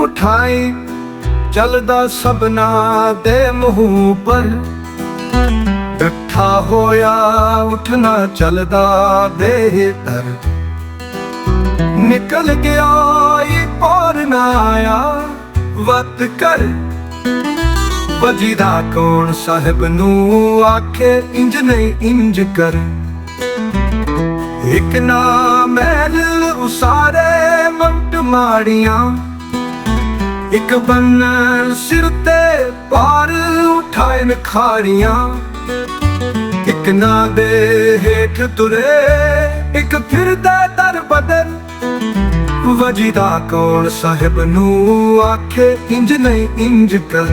ਉਠਾਈ ਚੱਲਦਾ ਸਭਨਾ ਦੇ ਮੂੰਹ ਪਰ। ਇਕੱਠਾ ਹੋਇਆ ਉਠਣਾ ਚੱਲਦਾ ਬਿਹਤਰ ਨਿਕਲ ਗਿਆ ਈ ਔਰ ਨਾ ਆਇਆ, ਵਤ ਕਰ। ਵਜੀਦਾ ਕੌਣ ਸਾਹਿਬ ਨੂੰ ਆਖੇ, ਇੰਜ ਨਹੀਂ ਇੰਜ ਕਰ। ਇੱਕ ਨਾ ਮਹਿਲ ਉਸਾਰੇ ਮੰਟ ਮਾੜੀਆਂ। ਇੱਕ ਬੰਨ ਸਿਰ ਤੇ ਪਾਰ ਉਠਾਏ ਨਖਾਰੀਆਂ। ਇੱਕ ਨਾ ਦੇ ਹੇਠ ਤੁਰੇ, ਇੱਕ ਫਿਰਦਾ ਦਰ ਬਦਨ। ਵਜੀਦਾ ਕੌਣ ਸਾਹਿਬ ਨੂੰ ਆਖੇ, ਇੰਜ ਨਹੀਂ ਇੰਜ ਕਰ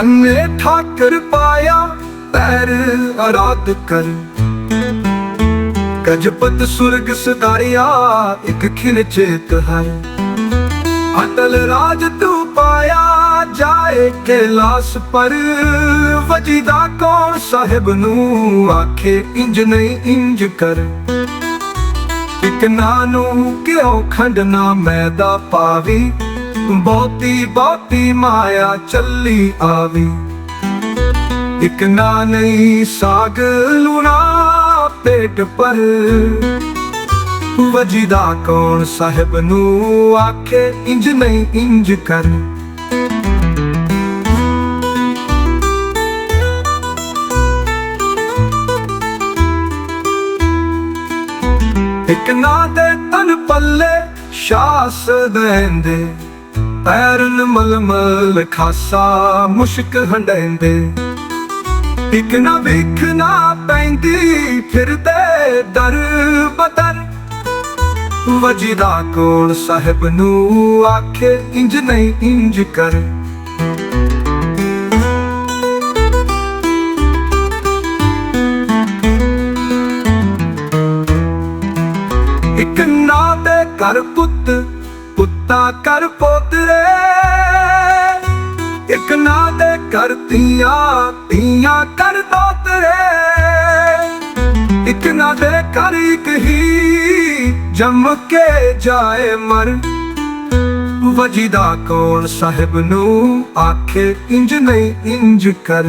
ਅੰਨੇ ਠਾਕਰ ਪਾਇਆ, ਪੈਰ ਆਰਾਧ ਕਰ। ਗਜਪਤ ਸੁਰਗ ਸਦਾਰਿਆ, ਇੱਕ ਖਿਨ ਚੇਤ ਹੈ ਅਟਲ ਰਾਜ ਤੂੰ ਪਾਇਆ, ਜਾਏ ਕੈਲਾਸ ਪਰ। ਵਜੀਦਾ ਕੌਣ ਸਾਹਿਬ ਨੂੰ ਆਖੇ, ਇੰਜ ਨਹੀਂ ਇੰਜ ਕਰ। ਇੱਕ ਨਾਨੂੰ ਕਿਉ ਖੰਡਨਾ ਮੈਦਾ ਪਾਵੀ? ਬਹੁਤੀ ਬਹੁਤੀ ਮਾਇਆ ਚੱਲੀ ਆਵੀ। ਇੱਕ ਨਾ ਨਹੀਂ ਸਾਗ ਲੂਣਾ ਪੇਟ ਪਰ। ਵਜੀਦਾ ਕੌਣ ਸਾਹਿਬ ਨੂੰ ਆਖੇ ਇੰਜ ਨਹੀਂ ਇੰਜ ਕਰ। ਇੱਕ ਨਾ ਦੇ ਤਨ ਪੱਲੇ, ਸ਼ਾਸ ਦੇਂਦੇ। ਪੈਰਨ ਮਲਮਲ ਖਾਸਾ ਮੁਸ਼ਕ ਹੰਡੈਂਦੇ ਇੱਕ ਨਾ ਵੇਖਣਾ ਪੈਂਦੀ ਫਿਰਦੇ ਦਰ ਬਦਰ। ਵਜੀਦਾ ਕੋਲ ਸਾਹਿਬ ਨੂੰ ਆਖੇ, ਇੰਜ ਨਹੀਂ ਇੰਜ ਕਰ। ਇੱਕ ਨਾ ਦੇ ਕਰ ਪੁੱਤ ਪੁੱਤਾ ਕਰ ਪੋਤਰੇ। ਇੱਕ ਨਾ ਦੇ ਕਰ ਧੀਆਂ ਕਰ ਦੋਤਰੇ। ਇੱਕ ਨਾ ਦੇ ਕਰ ਇੱਕ ਹੀ, ਜੰਮ ਕੇ ਜਾਏ ਮਰ। ਵਜੀਦਾ ਕੌਣ ਸਾਹਿਬ ਨੂੰ ਆਖੇ, ਇੰਜ ਨਹੀਂ ਇੰਜ ਕਰ।